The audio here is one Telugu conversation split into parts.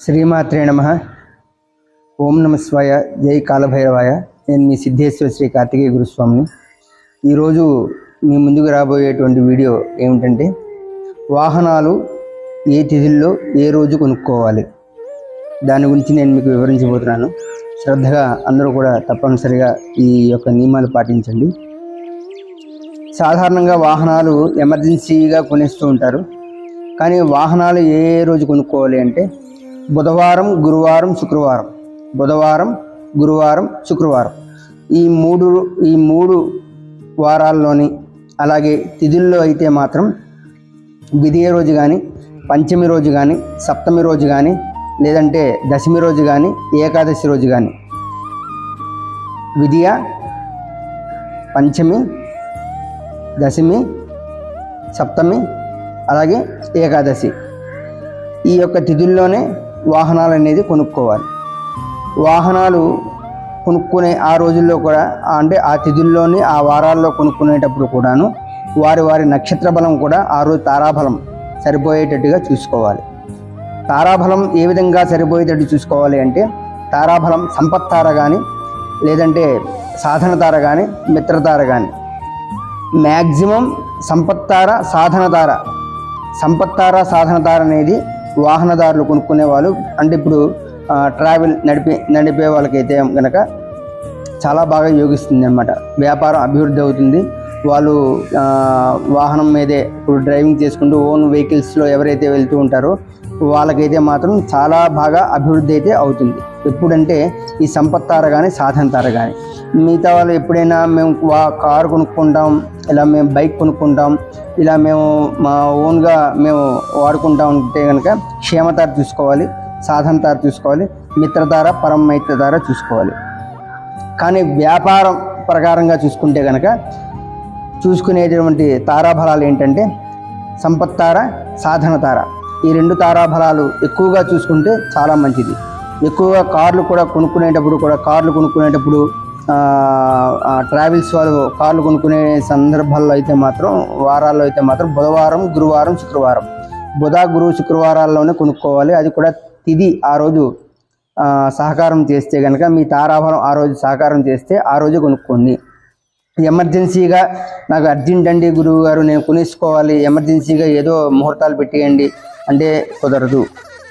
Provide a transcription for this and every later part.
శ్రీమాత్రే నమ. ఓం నమ శివాయ. జై కాలభైరవాయ. నేను మీ సిద్ధేశ్వర శ్రీ కార్తికేయ గురుస్వామిని. ఈరోజు మీ ముందుకు రాబోయేటువంటి వీడియో ఏమిటంటే వాహనాలు ఏ తిథుల్లో ఏ రోజు కొనుక్కోవాలి? దాని గురించి నేను మీకు వివరించబోతున్నాను. శ్రద్ధగా అందరూ కూడా తప్పనిసరిగా ఈ యొక్క నియమాలు పాటించండి. సాధారణంగా వాహనాలు ఎమర్జెన్సీగా కొనేస్తూ ఉంటారు. కానీ వాహనాలు ఏ ఏ రోజు కొనుక్కోవాలి అంటే బుధవారం గురువారం శుక్రవారం. బుధవారం గురువారం శుక్రవారం. ఈ మూడు ఈ మూడు వారాల్లోని అలాగే తిథుల్లో అయితే మాత్రం విధియ రోజు కానీ పంచమి రోజు కానీ సప్తమి రోజు కానీ లేదంటే దశమి రోజు కానీ ఏకాదశి రోజు కానీ విధియ పంచమి దశమి సప్తమి అలాగే ఏకాదశి. ఈ యొక్క తిథుల్లోనే వాహనాలు అనేది కొనుక్కోవాలి. వాహనాలు కొనుక్కునే ఆ రోజుల్లో కూడా అంటే ఆ తిథుల్లోని ఆ వారాల్లో కొనుక్కునేటప్పుడు కూడాను వారి వారి నక్షత్ర బలం కూడా ఆ రోజు తారాబలం సరిపోయేటట్టుగా చూసుకోవాలి. తారాబలం ఏ విధంగా సరిపోయేటట్టు చూసుకోవాలి అంటే తారాబలం సంపత్తార కానీ లేదంటే సాధన తార కానీ మిత్రతార కానీ మ్యాక్సిమం సంపత్తార సాధనతార. సంపత్తార సాధనతార అనేది వాహనదారులు కొనుక్కునే వాళ్ళు అంటే ఇప్పుడు ట్రావెల్ నడిపే నడిపే వాళ్ళకైతే కనుక చాలా బాగా యోగిస్తుంది అనమాట వ్యాపారం అభివృద్ధి అవుతుంది. వాళ్ళు వాహనం మీదే ఇప్పుడు డ్రైవింగ్ చేసుకుంటూ ఓన్ వెహికల్స్లో ఎవరైతే వెళ్తూ ఉంటారో వాళ్ళకైతే మాత్రం చాలా బాగా అభివృద్ధి అయితే అవుతుంది. ఎప్పుడంటే ఈ సంపత్తార కానీ సాధనతార కానీ మిగతా వాళ్ళు ఎప్పుడైనా మేము వా కారు కొనుక్కుంటాం ఇలా మేము బైక్ కొనుక్కుంటాం ఇలా మేము మా ఓన్గా మేము వాడుకుంటా ఉంటే కనుక క్షేమతార చూసుకోవాలి సాధనతార చూసుకోవాలి మిత్రధార పరమ మైత్రతార చూసుకోవాలి. కానీ వ్యాపారం ప్రకారంగా చూసుకుంటే కనుక చూసుకునేటటువంటి తారాఫలాలు ఏంటంటే సంపత్తార సాధన తార ఈ రెండు తారాబలాలు ఎక్కువగా చూసుకుంటే చాలా మంచిది. ఎక్కువగా కార్లు కూడా కొనుక్కునేటప్పుడు కూడా కార్లు కొనుక్కునేటప్పుడు ట్రావెల్స్ వాళ్ళు కార్లు కొనుక్కునే సందర్భాల్లో అయితే మాత్రం వారాల్లో అయితే మాత్రం బుధవారం గురువారం శుక్రవారం. బుధ గురు శుక్రవారాల్లోనే కొనుక్కోవాలి. అది కూడా తిది ఆ రోజు సహకారం చేస్తే కనుక మీ తారాబలం ఆ రోజు సహకారం చేస్తే ఆ రోజు కొనుక్కోండి. ఎమర్జెన్సీగా నాకు అర్జెంట్ అండి గురువు గారు నేను కొనేసుకోవాలి. ఎమర్జెన్సీగా ఏదో ముహూర్తాలు పెట్టేయండి. అంటే కుదరదు.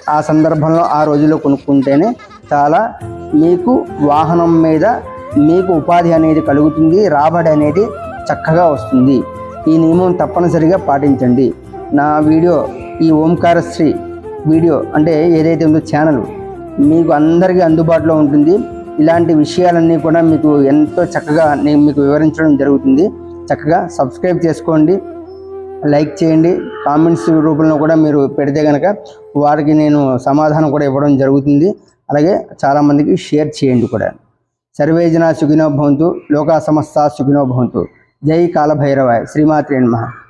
ఆ సందర్భంలో ఆ రోజులో కొనుక్కుంటేనే చాలా మీకు వాహనం మీద మీకు ఉపాధి అనేది కలుగుతుంది రాబడి అనేది చక్కగా వస్తుంది. ఈ నియమం తప్పనిసరిగా పాటించండి. నా వీడియో ఈ ఓంకారశ్రీ వీడియో అంటే ఏదైతే ఉందో ఛానల్ మీకు అందరికీ అందుబాటులో ఉంటుంది. ఇలాంటి విషయాలన్నీ కూడా మీకు ఎంతో చక్కగా నేను మీకు వివరించడం జరుగుతుంది. చక్కగా సబ్స్క్రైబ్ చేసుకోండి. లైక్ చేయండి. కామెంట్స్ రూపంలో కూడా మీరు పెడితే కనుక వారికి నేను సమాధానం కూడా ఇవ్వడం జరుగుతుంది. అలాగే చాలామందికి షేర్ చేయండి కూడా. సర్వేజన సుఖినో భవంతు లోకా సమస్త సుఖినో భవంతు. జై కాలభైరవాయ. శ్రీమాత్రే నమః.